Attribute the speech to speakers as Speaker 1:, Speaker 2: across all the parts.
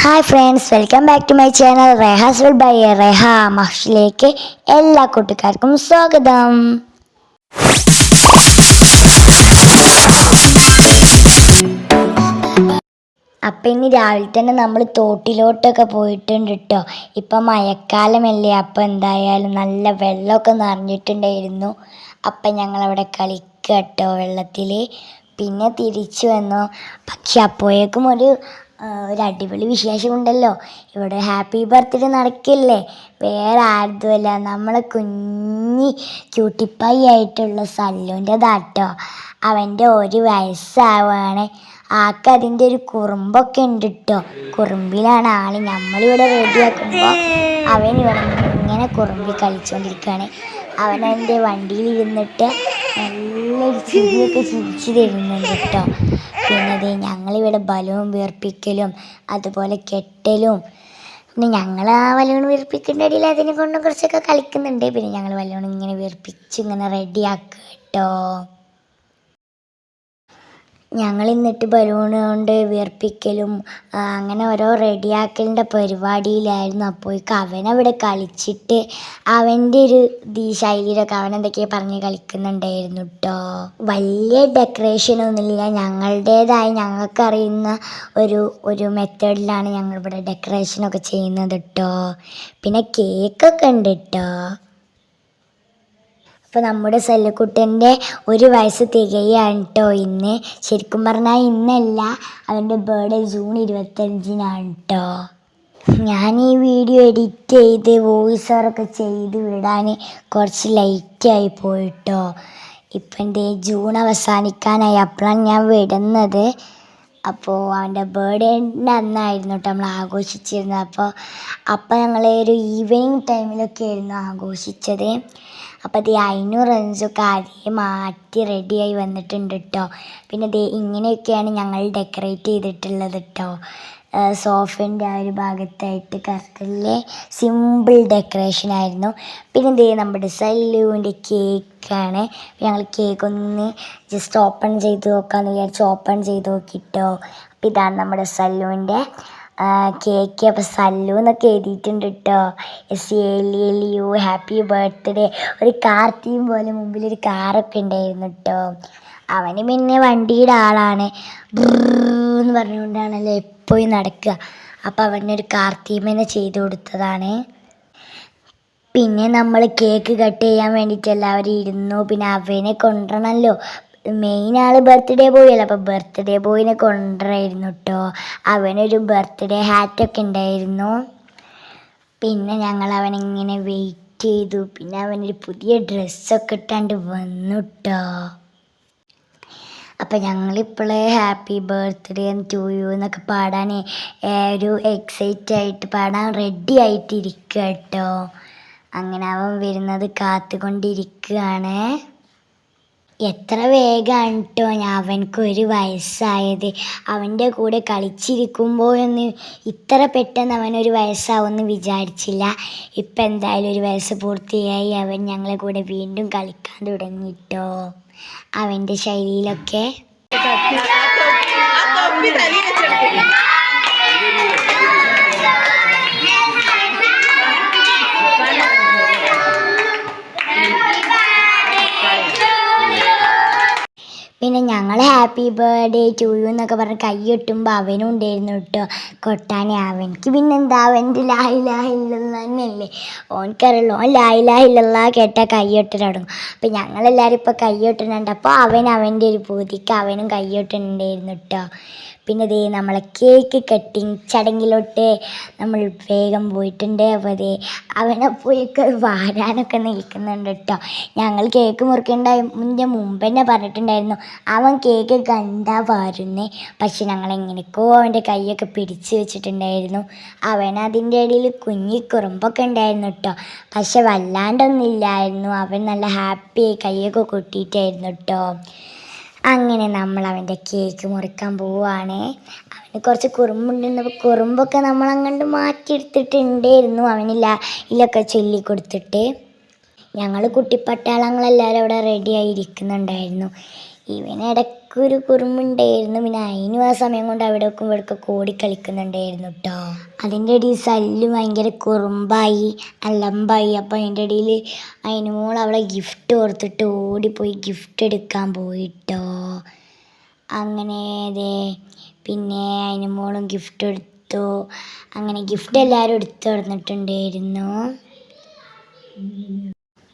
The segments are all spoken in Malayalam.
Speaker 1: Hi friends welcome back to my channel Rehas by Reha മഹ്ഷിലേക്ക് എല്ലാ കൂട്ടുകാർക്കും സ്വാഗതം അപ്പം ഇനി രാവിലെ തന്നെ നമ്മൾ തോട്ടിലോട്ടൊക്കെ പോയിട്ടുണ്ട് കേട്ടോ ഇപ്പം മഴക്കാലമല്ലേ അപ്പം എന്തായാലും നല്ല വെള്ളമൊക്കെ നിറഞ്ഞിട്ടുണ്ടായിരുന്നു. അപ്പം ഞങ്ങളവിടെ കളിക്കുക കേട്ടോ വെള്ളത്തിൽ പിന്നെ തിരിച്ചു വന്നു. പക്ഷെ അപ്പോഴേക്കും ഒരു ഒരു അടിപൊളി വിശേഷമുണ്ടല്ലോ. ഇവിടെ ഹാപ്പി ബർത്ത്ഡേ നടക്കില്ലേ? വേറെ ആരുതുമല്ല. നമ്മളെ കുഞ്ഞി ക്യൂട്ടിപ്പായി ആയിട്ടുള്ള സല്ലൂന്റെതാട്ടോ അവന്റെ ഒരു വയസ്സാവാണ്. ആൾക്ക് അതിന്റെ ഒരു കുറുമ്പൊക്കെ ഉണ്ട് കേട്ടോ കുറുമ്പിലാണ് ആൾ നമ്മളിവിടെ റെഡിയാക്കുമ്പോൾ അവൻ ഇവിടെ ഇങ്ങനെ കുറുമ്പി കളിച്ചുകൊണ്ടിരിക്കുകയാണ് അവൻ എന്റെ വണ്ടിയിൽ ഇരുന്നിട്ട് നല്ലൊരു ചിരിയൊക്കെ ചിരിച്ചു തരുന്നുണ്ട് കേട്ടോ. പിന്നെ ഞങ്ങളിവിടെ ബലൂൺ വീർപ്പിക്കലും അതുപോലെ കെട്ടലും. പിന്നെ ഞങ്ങൾ ആ ബലൂൺ വീർപ്പിക്കേണ്ട ഇടയിൽ അതിനെ കൊണ്ടും കുറച്ചൊക്കെ കളിക്കുന്നുണ്ട്. പിന്നെ ഞങ്ങൾ ബലൂൺ ഇങ്ങനെ വീർപ്പിച്ച് ഇങ്ങനെ റെഡിയാക്കുക കേട്ടോ. ഞങ്ങൾ എന്നിട്ട് ബലൂൺ കൊണ്ട് വീർപ്പിക്കലും അങ്ങനെ ഓരോ റെഡിയാക്കലിന്റെ പരിപാടിയിലായിരുന്നു. കവൻ അവിടെ കളിച്ചിട്ട് അവന്റെ ഒരു ദീ ശൈലിയിലൊക്കെ അവൻ എന്തൊക്കെയോ പറഞ്ഞ് കളിക്കുന്നുണ്ടായിരുന്നു കേട്ടോ വലിയ ഡെക്കറേഷൻ ഡെക്കറേഷനൊന്നുമില്ല ഞങ്ങളുടേതായ ഞങ്ങൾക്കറിയുന്ന ഒരു ഒരു മെത്തേഡിലാണ് ഞങ്ങളിവിടെ ഡെക്കറേഷനൊക്കെ ചെയ്യുന്നത് കേട്ടോ പിന്നെ കേക്കൊക്കെ ഉണ്ട് കേട്ടോ അപ്പോൾ നമ്മുടെ സെല്ലുക്കുട്ടന്റെ ഒരു വയസ്സ് തികയാണ് കേട്ടോ ഇന്ന്. ശരിക്കും പറഞ്ഞാൽ ഇന്നല്ല അവന്റെ ബർത്ത്ഡേ ജൂൺ ഇരുപത്തഞ്ചിനാണ് കേട്ടോ ഞാൻ ഈ വീഡിയോ എഡിറ്റ് ചെയ്ത് വോയിസ് ഓവറൊക്കെ ചെയ്ത് വിടാൻ കുറച്ച് ലൈറ്റായി പോയിട്ടോ ഇപ്പം എന്റെ ജൂൺ അവസാനിക്കാനായി അപ്പോഴാണ് ഞാൻ വിടുന്നത്. അപ്പോൾ അവന്റെ ബർത്ത്ഡേന്റെ അന്നായിരുന്നു കേട്ടോ നമ്മൾ ആഘോഷിച്ചിരുന്നത്. അപ്പോൾ അപ്പോൾ ഞങ്ങൾ ഒരു ഈവനിങ് ടൈമിലൊക്കെ ആയിരുന്നു ആഘോഷിച്ചത്. അപ്പോൾ ദേ അതിനും റഞ്ചൊക്കെ ആദ്യം മാറ്റി റെഡിയായി വന്നിട്ടുണ്ട് കേട്ടോ പിന്നെ ദേ ഇങ്ങനെയൊക്കെയാണ് ഞങ്ങൾ ഡെക്കറേറ്റ് ചെയ്തിട്ടുള്ളത് കേട്ടോ സോഫേന്റെ ആ ഒരു ഭാഗത്തായിട്ട് കറക്റ്റിലെ സിമ്പിൾ ഡെക്കറേഷൻ ആയിരുന്നു. പിന്നെ ദേ നമ്മുടെ സല്ലൂന്റെ കേക്കാണ് ഞങ്ങൾ കേക്ക് ഒന്ന് ജസ്റ്റ് ഓപ്പൺ ചെയ്ത് നോക്കാമെന്ന് വിചാരിച്ച് ഓപ്പൺ ചെയ്ത് നോക്കിയിട്ടോ അപ്പോൾ ഇതാണ് നമ്മുടെ സല്ലൂന്റെ കേക്ക് അപ്പം സല്ലു എന്നൊക്കെ എഴുതിയിട്ടുണ്ട് കേട്ടോ S L L U happy birthday ഒരു കാർ തീം പോലെ മുമ്പിൽ ഒരു കാറൊക്കെ ഉണ്ടായിരുന്നു കേട്ടോ അവന് പിന്നെ വണ്ടിയുടെ ആളാണ്. എന്ന് പറഞ്ഞുകൊണ്ടാണല്ലോ എപ്പോഴും നടക്കുക. അപ്പോൾ അവനൊരു കാർ തീം തന്നെ ചെയ്ത് കൊടുത്തതാണ്. പിന്നെ നമ്മൾ കേക്ക് കട്ട് ചെയ്യാൻ വേണ്ടിയിട്ട് എല്ലാവരും ഇരുന്നു. പിന്നെ അവനെ കൊണ്ടുവരണമല്ലോ മെയിൻ ആൾ ബർത്ത്ഡേ ബോയ് അല്ല അപ്പോൾ ബർത്ത്ഡേ ബോയിനെ കൊണ്ടുവരായിരുന്നു കേട്ടോ അവനൊരു ബർത്ത്ഡേ ഹാറ്റൊക്കെ ഉണ്ടായിരുന്നു. പിന്നെ ഞങ്ങൾ അവനിങ്ങനെ വെയിറ്റ് ചെയ്തു. പിന്നെ അവനൊരു പുതിയ ഡ്രസ്സൊക്കെ ഇട്ടാണ്ട് വന്നു കേട്ടോ അപ്പം ഞങ്ങളിപ്പോഴേ ഹാപ്പി ബർത്ത്ഡേ ടു യു എന്നൊക്കെ പാടാൻ ഒരു എക്സൈറ്റ് ആയിട്ട് പാടാൻ റെഡി ആയിട്ടിരിക്കുക കേട്ടോ അങ്ങനെ അവൻ വരുന്നത് കാത്തുകൊണ്ടിരിക്കുകയാണ്. എത്ര വേഗമാണ് കേട്ടോ അവനക്കൊരു വയസ്സായത്. അവന്റെ കൂടെ കളിച്ചിരിക്കുമ്പോഴൊന്നും ഇത്ര പെട്ടെന്ന് അവനൊരു വയസ്സാവുമെന്ന് വിചാരിച്ചില്ല. ഇപ്പം എന്തായാലും ഒരു വയസ്സ് പൂർത്തിയായി. അവൻ ഞങ്ങളെ കൂടെ വീണ്ടും കളിക്കാൻ തുടങ്ങി തുടങ്ങിട്ടോ അവന്റെ ശൈലിയിലൊക്കെ. പിന്നെ ഞങ്ങൾ ഹാപ്പി ബർത്ത്ഡേ ടു യു എന്നൊക്കെ പറഞ്ഞ് കൈ കൈയൊട്ടുമ്പോൾ അവനും ഉണ്ടായിരുന്നു കേട്ടോ കൊട്ടാനെ അവനിക്ക് പിന്നെന്താ? അവന്റെ ലായി ലായില്ല തന്നെയല്ലേ ഓനക്കറിയുള്ളൂ ഓൻ ലായി ഇല്ലല്ലാ കേട്ടാൽ കൈ തുടങ്ങും. അപ്പം ഞങ്ങളെല്ലാവരും ഇപ്പോൾ കൈയൊട്ടുന്നുണ്ട് അപ്പോൾ അവൻ അവന്റെ ഒരു പൂതിക്ക് അവനും കൈയൊട്ടുന്നുണ്ടായിരുന്നു കേട്ടോ പിന്നെ ദേ നമ്മളെ കേക്ക് കട്ടിങ് ചടങ്ങിലോട്ട് നമ്മൾ വേഗം പോയിട്ടുണ്ട്. അപ്പോൾ ദേ അവനെ പോയിക്ക് വാരാനൊക്കെ നിൽക്കുന്നുണ്ട് കേട്ടോ. ഞങ്ങൾ കേക്ക് മുറിക്കേണ്ടതിന്റെ മുമ്പ് തന്നെ പറഞ്ഞിട്ടുണ്ടായിരുന്നു. അവൻ കേക്ക് കണ്ടാ വാരുന്നേ. പക്ഷെ ഞങ്ങൾ എങ്ങനെയൊക്കെയോ അവന്റെ കൈയൊക്കെ പിടിച്ച് വെച്ചിട്ടുണ്ടായിരുന്നു. അവൻ അതിന്റെ ഇടയിൽ കുഞ്ഞി കുറുമ്പൊക്കെ ഉണ്ടായിരുന്നു കേട്ടോ. പക്ഷെ വല്ലാണ്ടൊന്നുമില്ലായിരുന്നു അവൻ നല്ല ഹാപ്പിയായി കൈയൊക്കെ കൊട്ടിയിട്ടായിരുന്നു കേട്ടോ. അങ്ങനെ നമ്മൾ അവന്റെ കേക്ക് മുറിക്കാൻ പോവുകയാണ് അവന് കുറച്ച് കുറുമ്പുണ്ടെന്ന് കുറുമ്പൊക്കെ നമ്മൾ അങ്ങോട്ട് മാറ്റിയെടുത്തിട്ടുണ്ടായിരുന്നു അവനില്ല. ഇല്ലൊക്കെ ചൊല്ലി കൊടുത്തിട്ട്. ഞങ്ങൾ കുട്ടിപ്പട്ടാളങ്ങളെല്ലാവരും അവിടെ റെഡി ആയിരിക്കുന്നുണ്ടായിരുന്നു ഇവന് ഇടയ്ക്ക് ഒരു കുറുമ്പുണ്ടായിരുന്നു. പിന്നെ അതിനും ആ സമയം കൊണ്ട് അവിടെ ഒക്കെ ഇവിടേക്കൊക്കെ ഓടി കളിക്കുന്നുണ്ടായിരുന്നു കേട്ടോ അതിന്റെ ഇടയിൽ സല്ലു ഭയങ്കര കുറുമ്പായി അലമ്പായി. അപ്പോൾ അതിന്റെ ഇടയിൽ അതിന് മോൾ അവളെ ഗിഫ്റ്റ് ഓർത്തിട്ട് ഓടിപ്പോയി ഗിഫ്റ്റ് എടുക്കാൻ പോയിട്ടോ അങ്ങനെ ദേ പിന്നെ അതിന് മോളും ഗിഫ്റ്റ് എടുത്തു. അങ്ങനെ ഗിഫ്റ്റ് എല്ലാവരും എടുത്തു കൊടുത്തിട്ടുണ്ടായിരുന്നു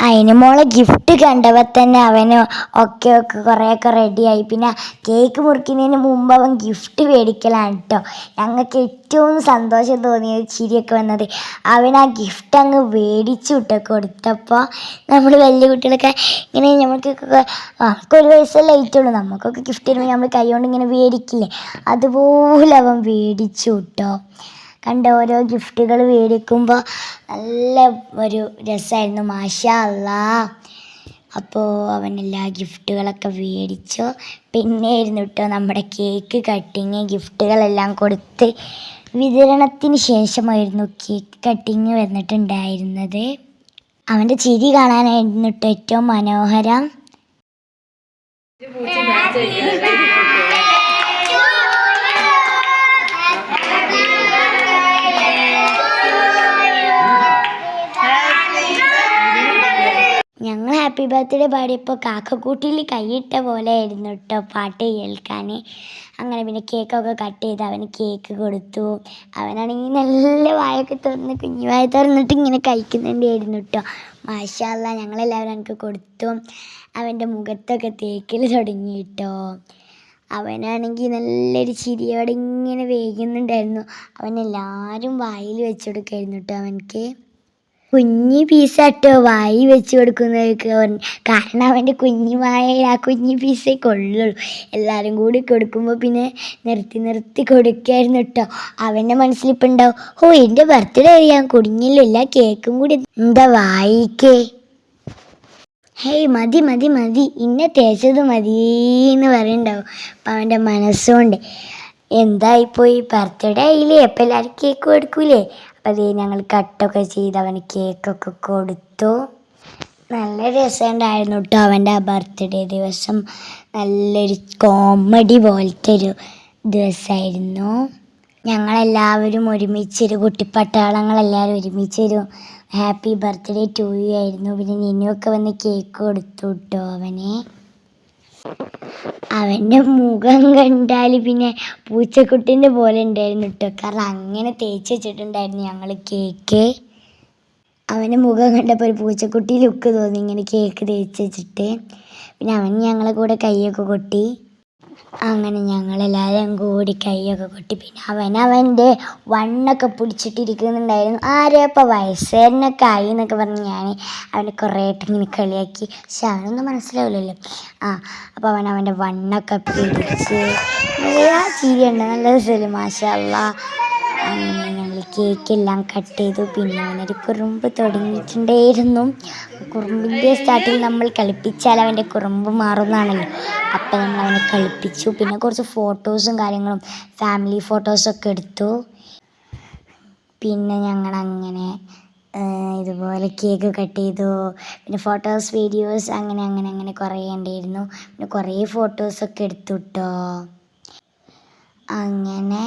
Speaker 1: അതിന് മോളെ ഗിഫ്റ്റ് കണ്ടപ്പോൾ തന്നെ അവന് ഒക്കെ ഒക്കെ കുറേയൊക്കെ റെഡിയായി പിന്നെ കേക്ക് മുറിക്കുന്നതിന് മുമ്പ് അവൻ ഗിഫ്റ്റ് മേടിക്കലാണ് കേട്ടോ ഞങ്ങൾക്ക് ഏറ്റവും സന്തോഷം തോന്നിയത് ചിരിയൊക്കെ വന്നത്. അവൻ ആ ഗിഫ്റ്റ് അങ്ങ് മേടിച്ചു വിട്ടോ കൊടുത്തപ്പോൾ നമ്മൾ വലിയ കുട്ടികളൊക്കെ ഇങ്ങനെ നമുക്കൊക്കെ നമുക്ക് ഒരു വയസ്സല്ലേ ആയിട്ടുള്ളൂ. നമുക്കൊക്കെ ഗിഫ്റ്റ് തരുമ്പോൾ നമ്മൾ കൈ കൊണ്ട് ഇങ്ങനെ മേടിക്കില്ലേ? അതുപോലെ അവൻ മേടിച്ചു വിട്ടോ കണ്ട ഓരോ ഗിഫ്റ്റുകൾ മേടിക്കുമ്പോൾ നല്ല ഒരു രസമായിരുന്നു മാഷാ അള്ളാ. അപ്പോൾ അവൻ എല്ലാ ഗിഫ്റ്റുകളൊക്കെ മേടിച്ചു. പിന്നെ കേട്ടോ നമ്മുടെ കേക്ക് കട്ടിങ് ഗിഫ്റ്റുകളെല്ലാം കൊടുത്ത് വിതരണത്തിന് ശേഷമായിരുന്നു കേക്ക് കട്ടിങ് വന്നിട്ടുണ്ടായിരുന്നത്. അവന്റെ ചിരി കാണാനായിരുന്നു ഏറ്റവും മനോഹരം. ഹാപ്പി ബർത്ത്ഡേ പാടിയപ്പോൾ കാക്കക്കൂട്ടിൽ കൈയിട്ട പോലെ ആയിരുന്നു കേട്ടോ പാട്ട് കേൾക്കാൻ അങ്ങനെ പിന്നെ കേക്കൊക്കെ കട്ട് ചെയ്ത് അവന് കേക്ക് കൊടുത്തു. അവനാണെങ്കിൽ നല്ല വായൊക്കെ തുറന്ന് കുഞ്ഞു വായ തുറന്നിട്ട് ഇങ്ങനെ കഴിക്കുന്നുണ്ടായിരുന്നു കേട്ടോ മാഷാല്ല ഞങ്ങളെല്ലാവരും എനിക്ക് കൊടുത്തു. അവന്റെ മുഖത്തൊക്കെ തേക്കൽ തുടങ്ങി കേട്ടോ അവനാണെങ്കിൽ നല്ലൊരു ചിരിയോടെ ഇങ്ങനെ വേകുന്നുണ്ടായിരുന്നു. അവനെല്ലാവരും വായിൽ വെച്ചു കൊടുക്കായിരുന്നു കേട്ടോ അവനക്ക് കുഞ്ഞി പീസാട്ടോ വായി വെച്ച് കൊടുക്കുന്നതൊക്കെ പറഞ്ഞു. കാരണം അവന്റെ കുഞ്ഞി വായ ആ കുഞ്ഞി പീസേ കൊള്ളുള്ളൂ. എല്ലാവരും കൂടി കൊടുക്കുമ്പോൾ പിന്നെ നിർത്തി നിർത്തി കൊടുക്കായിരുന്നു കേട്ടോ അവന്റെ മനസ്സിലിപ്പോൾ ഉണ്ടാവും ഓ എന്റെ ബർത്ത്ഡേ ഞാൻ കുടുങ്ങിയില്ല. കേക്കും കൂടി. എന്താ വായിക്കേ? ഹേയ് മതി മതി മതി. ഇന്നെ തേച്ചത് എന്ന് പറയുന്നുണ്ടാവും അപ്പം അവന്റെ മനസ്സുകൊണ്ട്. എന്തായിപ്പോയി? ബർത്ത്ഡേ ആയില്ലേ? അപ്പം എല്ലാവരും കേക്ക് കൊടുക്കൂലേ അപ്പം അതേ ഞങ്ങൾ കട്ടൊക്കെ ചെയ്ത് അവന് കേക്കൊക്കെ കൊടുത്തു. നല്ല രസമുണ്ടായിരുന്നു കേട്ടോ അവന്റെ ആ ബർത്ത്ഡേ ദിവസം. നല്ലൊരു കോമഡി പോലത്തെ ഒരു ദിവസമായിരുന്നു ഞങ്ങളെല്ലാവരും ഒരുമിച്ചൊരു കുട്ടിപ്പട്ടാളങ്ങളെല്ലാവരും ഒരുമിച്ചൊരു ഹാപ്പി ബർത്ത്ഡേ ടു യു ആയിരുന്നു. പിന്നെ നിന്നുവൊക്കെ വന്ന് കേക്ക് കൊടുത്തു കേട്ടോ അവനെ. അവന്റെ മുഖം കണ്ടാൽ പിന്നെ പൂച്ചക്കുട്ടീന്റെ പോലെ ഉണ്ടായിരുന്നു കേട്ടോ കാരണം അങ്ങനെ തേച്ച് വെച്ചിട്ടുണ്ടായിരുന്നു ഞങ്ങൾ കേക്ക്. അവന്റെ മുഖം കണ്ടപ്പോൾ ഒരു പൂച്ചക്കുട്ടി ലുക്ക് തോന്നി ഇങ്ങനെ കേക്ക് തേച്ച് വെച്ചിട്ട്. പിന്നെ അവൻ ഞങ്ങളെ കൂടെ കൈയൊക്കെ കൊട്ടി. അങ്ങനെ ഞങ്ങളെല്ലാവരും കൂടി കൈയൊക്കെ കൊട്ടി. പിന്നെ അവൻ അവന്റെ വണ്ണൊക്കെ പിടിച്ചിട്ടിരിക്കുന്നുണ്ടായിരുന്നു. ആരെയപ്പോൾ വയസ്സേരനൊക്കെ ആയി എന്നൊക്കെ പറഞ്ഞ് ഞാൻ അവനെ കുറേയായിട്ട് ഇങ്ങനെ കളിയാക്കി. പക്ഷെ അവനൊന്നും മനസ്സിലാവില്ലല്ലോ. ആ അപ്പോൾ അവൻ അവന്റെ വണ്ണൊക്കെ പിടിച്ച് നല്ല ചിരിയുണ്ട്. നല്ല രസമല്ലേ? മാഷല്ല അങ്ങനെ ഞങ്ങൾ കേക്കെല്ലാം കട്ട് ചെയ്തു. പിന്നെ അവനൊരു കുറുമ്പ് തുടങ്ങിയിട്ടുണ്ടായിരുന്നു. കുറുമ്പിന്റെ സ്റ്റാർട്ടിങ് നമ്മൾ കളിപ്പിച്ചാൽ അവന്റെ കുറുമ്പ് മാറുന്നതാണല്ലോ. അപ്പം നമ്മൾ അവനെ കളിപ്പിച്ചു. പിന്നെ കുറച്ച് ഫോട്ടോസും കാര്യങ്ങളും ഫാമിലി ഫോട്ടോസൊക്കെ എടുത്തു. പിന്നെ ഞങ്ങൾ അങ്ങനെ ഇതുപോലെ കേക്ക് കട്ട് ചെയ്തു. പിന്നെ ഫോട്ടോസ് വീഡിയോസ് അങ്ങനെ അങ്ങനെ അങ്ങനെ കുറേ ഉണ്ടായിരുന്നു പിന്നെ കുറേ ഫോട്ടോസൊക്കെ എടുത്തു കേട്ടോ അങ്ങനെ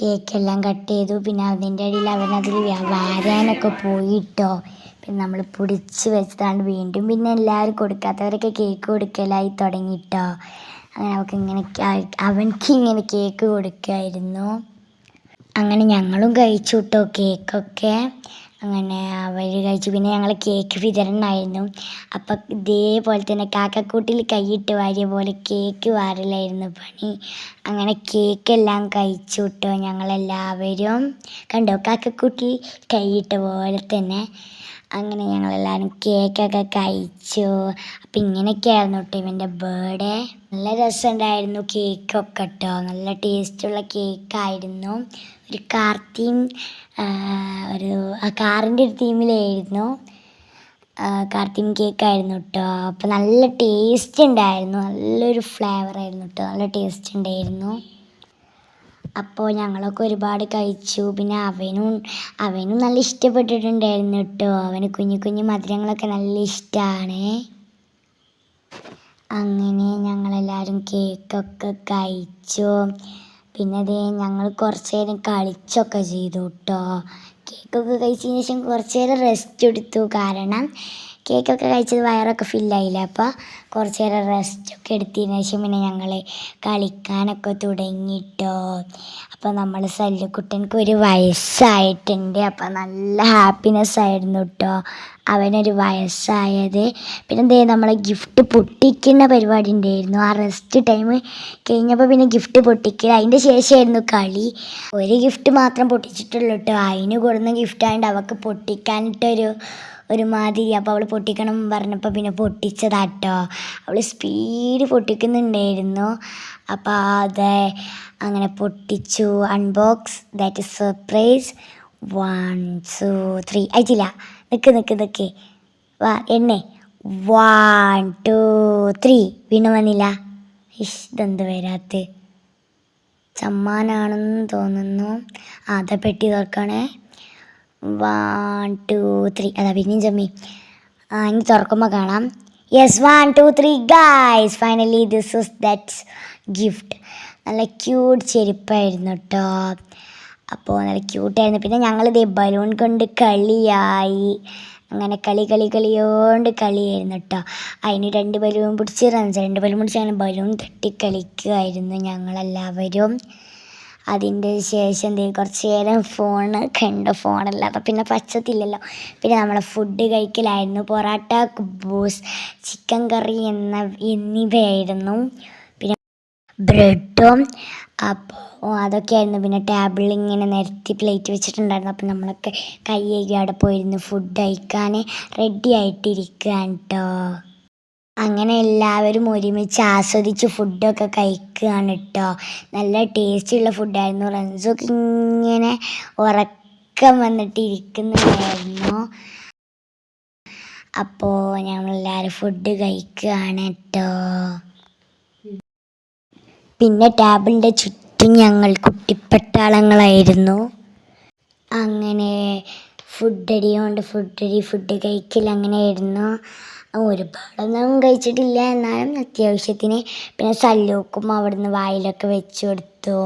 Speaker 1: കേക്കെല്ലാം കട്ട് ചെയ്തു. പിന്നെ അതിന്റെ ഇടയിൽ അവനതിൽ വരാനൊക്കെ പോയിട്ടോ. പിന്നെ നമ്മൾ പിടിച്ച് വെച്ചതാണ് വീണ്ടും പിന്നെ എല്ലാവരും കൊടുക്കാത്തവരൊക്കെ കേക്ക് കൊടുക്കലായി തുടങ്ങിയിട്ടോ അങ്ങനെ അവൾക്ക് ഇങ്ങനെ അവൻക്ക് ഇങ്ങനെ കേക്ക് കൊടുക്കുമായിരുന്നു അങ്ങനെ ഞങ്ങളും കഴിച്ചു കേട്ടോ കേക്കൊക്കെ അങ്ങനെ അവർ കഴിച്ചു. പിന്നെ ഞങ്ങൾ കേക്ക് വിതരണമായിരുന്നു. അപ്പം ഇതേപോലെ തന്നെ കാക്കക്കൂട്ടിൽ കൈയിട്ട് വാരിയ പോലെ കേക്ക് വാരലായിരുന്നു പണി. അങ്ങനെ കേക്കെല്ലാം കഴിച്ചു കേട്ടോ ഞങ്ങളെല്ലാവരും. കണ്ടോ? കാക്കക്കൂട്ടിൽ കൈയിട്ട പോലെ തന്നെ. അങ്ങനെ ഞങ്ങളെല്ലാവരും കേക്കൊക്കെ കഴിച്ചു. അപ്പം ഇങ്ങനെയൊക്കെയായിരുന്നു കേട്ടോ ഇവന്റെ ബർത്ത്ഡേ നല്ല രസമുണ്ടായിരുന്നു കേക്കൊക്കെ കേട്ടോ നല്ല ടേസ്റ്റുള്ള കേക്കായിരുന്നു. ഒരു കാർ തീം ഒരു കാറിന്റെ ഒരു തീമിലായിരുന്നു കാർ തീം കേക്കായിരുന്നു കേട്ടോ അപ്പോൾ നല്ല ടേസ്റ്റ് ഉണ്ടായിരുന്നു. നല്ലൊരു ഫ്ലേവർ ആയിരുന്നു കേട്ടോ നല്ല ടേസ്റ്റ് ഉണ്ടായിരുന്നു. അപ്പോൾ ഞങ്ങളൊക്കെ ഒരുപാട് കഴിച്ചു. പിന്നെ അവനും അവനും നല്ല ഇഷ്ടപ്പെട്ടിട്ടുണ്ടായിരുന്നു കേട്ടോ. അവന് കുഞ്ഞു കുഞ്ഞു മധുരങ്ങളൊക്കെ നല്ല ഇഷ്ടമാണ് അങ്ങനെ ഞങ്ങളെല്ലാവരും കേക്കൊക്കെ കഴിച്ചു. പിന്നെ അതേ ഞങ്ങൾ കുറച്ച് നേരം കളിച്ചൊക്കെ ചെയ്തു കേട്ടോ. കേക്കൊക്കെ കഴിച്ചതിന് ശേഷം കുറച്ച് നേരം റെസ്റ്റ് എടുത്തു. കാരണം കേക്കൊക്കെ കഴിച്ചത് വയറൊക്കെ ഫില്ലായില്ല അപ്പോൾ കുറച്ച് നേരം റെസ്റ്റൊക്കെ എടുത്തതിന് ശേഷം പിന്നെ ഞങ്ങൾ കളിക്കാനൊക്കെ തുടങ്ങിയിട്ടോ അപ്പോൾ നമ്മൾ സല്ലുക്കുട്ടനക്ക് ഒരു വയസ്സായിട്ടുണ്ട്. അപ്പോൾ നല്ല ഹാപ്പിനെസ് ആയിരുന്നു കേട്ടോ അവനൊരു വയസ്സായത്. പിന്നെ എന്തേ നമ്മളെ ഗിഫ്റ്റ് പൊട്ടിക്കുന്ന പരിപാടി ഉണ്ടായിരുന്നു. ആ റെസ്റ്റ് ടൈം കഴിഞ്ഞപ്പോൾ പിന്നെ ഗിഫ്റ്റ് പൊട്ടിക്കുക അതിന്റെ ശേഷമായിരുന്നു കളി. ഒരു ഗിഫ്റ്റ് മാത്രം പൊട്ടിച്ചിട്ടുള്ളൂ കേട്ടോ അതിന് കൊടുന്ന ഗിഫ്റ്റ് ആയതുകൊണ്ട് അവൾക്ക് പൊട്ടിക്കാനിട്ടൊരു ഒരു മാതിരി അപ്പോൾ അവൾ പൊട്ടിക്കണം പറഞ്ഞപ്പോൾ പിന്നെ പൊട്ടിച്ചതാട്ടോ. അവൾ സ്പീഡ് പൊട്ടിക്കുന്നുണ്ടായിരുന്നു. അപ്പോൾ അതെ അങ്ങനെ പൊട്ടിച്ചു. Unbox that is surprise one two three അയച്ചില്ല. നിൽക്ക് നിൽക്ക് നിൽക്ക് വാ എണ്ണേ. വൺ ടു ത്രീ വീണ്ടും വന്നില്ല. ഇഷ് ഇതെന്ത് വരാത്ത? ചമ്മാനാണെന്ന് തോന്നുന്നു. അതെ പെട്ടി തുറക്കണേ. വൺ ടു ത്രീ അതാ പിന്നെയും ചമ്മി. ഇനി തുറക്കുമ്പോൾ കാണാം. Yes one two three guys finally this is that's gift നല്ല ക്യൂട്ട് ചെരുപ്പായിരുന്നു കേട്ടോ അപ്പോൾ നല്ല ക്യൂട്ടായിരുന്നു പിന്നെ ഞങ്ങളിത് ബലൂൺ കൊണ്ട് കളിയായി. അങ്ങനെ കളി കളി കളിയോണ്ട് കളിയായിരുന്നു കേട്ടോ അതിന് രണ്ട് ബലൂൺ പിടിച്ച് റൺസ് രണ്ട് ബലൂൺ പിടിച്ച് അങ്ങനെ ബലൂൺ തട്ടി കളിക്കുമായിരുന്നു ഞങ്ങളെല്ലാവരും. അതിന്റെ ശേഷം എന്ത് കുറച്ച് നേരം ഫോൺ കണ്ടു. ഫോണല്ലാതെ പിന്നെ പച്ചത്തില്ലല്ലോ. പിന്നെ നമ്മളെ ഫുഡ് കഴിക്കലായിരുന്നു. പൊറാട്ട കുബൂസ് ചിക്കൻ കറി എന്ന എന്നിവയായിരുന്നു. പിന്നെ ബ്രെഡും അപ്പോൾ അതൊക്കെയായിരുന്നു. പിന്നെ ടേബിളിൽ ഇങ്ങനെ നിരത്തി പ്ലേറ്റ് വെച്ചിട്ടുണ്ടായിരുന്നു. അപ്പം നമ്മളൊക്കെ കൈ കഴുകി അവിടെ പോയിരുന്നു ഫുഡ് കഴിക്കാൻ റെഡി ആയിട്ടിരിക്കുകയാണ് കേട്ടോ അങ്ങനെ എല്ലാവരും ഒരുമിച്ച് ആസ്വദിച്ച് ഫുഡൊക്കെ കഴിക്കുകയാണ് കേട്ടോ നല്ല ടേസ്റ്റുള്ള ഫുഡായിരുന്നു റൺസൊക്കെ ഇങ്ങനെ ഉറക്കം വന്നിട്ട് അപ്പോൾ ഞങ്ങളെല്ലാവരും ഫുഡ് കഴിക്കുകയാണ് കേട്ടോ പിന്നെ ടേബിളിന്റെ ചുറ്റും ഞങ്ങൾ കുട്ടിപ്പട്ടാളങ്ങളായിരുന്നു. അങ്ങനെ ഫുഡ് അടിയോണ്ട് കൊണ്ട് അടി ഫുഡ് കഴിക്കൽ അങ്ങനെയായിരുന്നു. ഒരുപാടൊന്നും കഴിച്ചിട്ടില്ല. എന്നാലും അത്യാവശ്യത്തിന് പിന്നെ സല്ലൂക്കും അവിടുന്ന് വായിലൊക്കെ വെച്ച് കൊടുത്തു.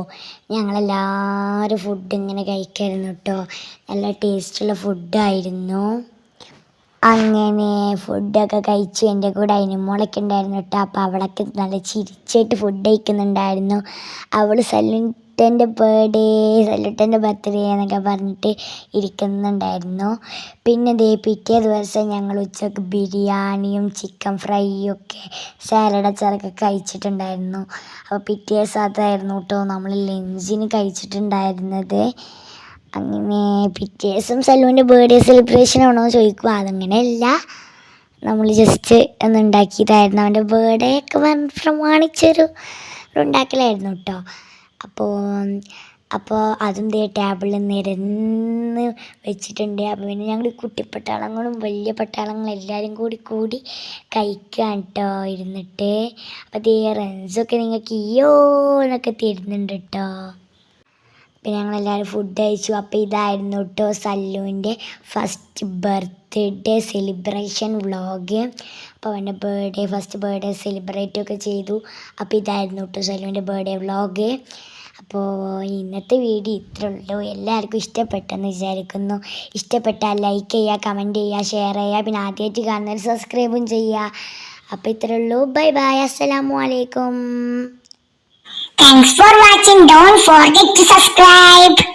Speaker 1: ഞങ്ങളെല്ലാവരും ഫുഡ് ഇങ്ങനെ കഴിക്കായിരുന്നു കേട്ടോ നല്ല ടേസ്റ്റുള്ള ഫുഡായിരുന്നു അങ്ങനെ ഫുഡൊക്കെ കഴിച്ചു എന്റെ കൂടെ അനിമോളൊക്കെ ഉണ്ടായിരുന്നു കേട്ടോ അപ്പോൾ അവളൊക്കെ നല്ല ചിരിച്ചായിട്ട് ഫുഡ് കഴിക്കുന്നുണ്ടായിരുന്നു. അവൾ സല്ലുട്ടന്റെ ബർത്ത്ഡേ സല്ലുട്ടന്റെ ബർത്ത്ഡേ എന്നൊക്കെ പറഞ്ഞിട്ട് ഇരിക്കുന്നുണ്ടായിരുന്നു. പിന്നെ ദേ പിറ്റേ ദിവസം ഞങ്ങൾ ഉച്ചയ്ക്ക് ബിരിയാണിയും ചിക്കൻ ഫ്രൈയും ഒക്കെ സാലഡ് അച്ചാറൊക്കെ കഴിച്ചിട്ടുണ്ടായിരുന്നു. അപ്പോൾ പിറ്റേ ദിവസം കേട്ടോ നമ്മൾ ലഞ്ചിന് കഴിച്ചിട്ടുണ്ടായിരുന്നത്. അങ്ങനെ പിറ്റേ ദിവസം സല്ലുവിന്റെ ബർത്ത്ഡേ സെലിബ്രേഷൻ ആണോ ചോദിക്കുക അതങ്ങനെയല്ല. നമ്മൾ ജസ്റ്റ് ഒന്ന് ഉണ്ടാക്കിയതായിരുന്നു. അവന്റെ ബർത്ത്ഡേ ഒക്കെ പ്രമാണിച്ചൊരു ഉണ്ടാക്കലായിരുന്നു കേട്ടോ അപ്പോൾ അപ്പോൾ അതും ദേ ടേബിളിൽ നിരന്ന് വെച്ചിട്ടുണ്ട്. അപ്പോൾ പിന്നെ ഞങ്ങൾ കുട്ടി പട്ടാളങ്ങളും വലിയ പട്ടാളങ്ങളും എല്ലാവരും കൂടി കൂടി കഴിക്കാൻ കേട്ടോ ഇരുന്നിട്ട്. അപ്പോൾ ദേ റൺസൊക്കെ നിങ്ങൾക്ക് ഈയോ എന്നൊക്കെ തരുന്നുണ്ട് കേട്ടോ പിന്നെ ഞങ്ങളെല്ലാവരും ഫുഡ് കഴിച്ചു. അപ്പോൾ ഇതായിരുന്നു കേട്ടോ സല്ലുവിന്റെ ഫസ്റ്റ് ബർത്ത്ഡേ സെലിബ്രേഷൻ വ്ളോഗ് അപ്പോൾ അവന്റെ ബർത്ത്ഡേ ഫസ്റ്റ് ബർത്ത്ഡേ സെലിബ്രേറ്റ് ഒക്കെ ചെയ്തു. അപ്പോൾ ഇതായിരുന്നു കേട്ടോ സല്ലുവിന്റെ ബർത്ത്ഡേ വ്ളോഗ് അപ്പോൾ ഇന്നത്തെ വീഡിയോ ഇത്രേ ഉള്ളൂ. എല്ലാവർക്കും ഇഷ്ടപ്പെട്ടെന്ന് വിചാരിക്കുന്നു. ഇഷ്ടപ്പെട്ടാൽ ലൈക്ക് ചെയ്യുക കമന്റ് ചെയ്യുക ഷെയർ ചെയ്യുക പിന്നെ ആദ്യമായിട്ട് കാണുന്നവർ സബ്സ്ക്രൈബും ചെയ്യുക. അപ്പോൾ ഇത്രേ ഉള്ളൂ. ബൈ ബൈ അസ്സലാമു അലൈക്കും
Speaker 2: thanks for watching don't forget to subscribe.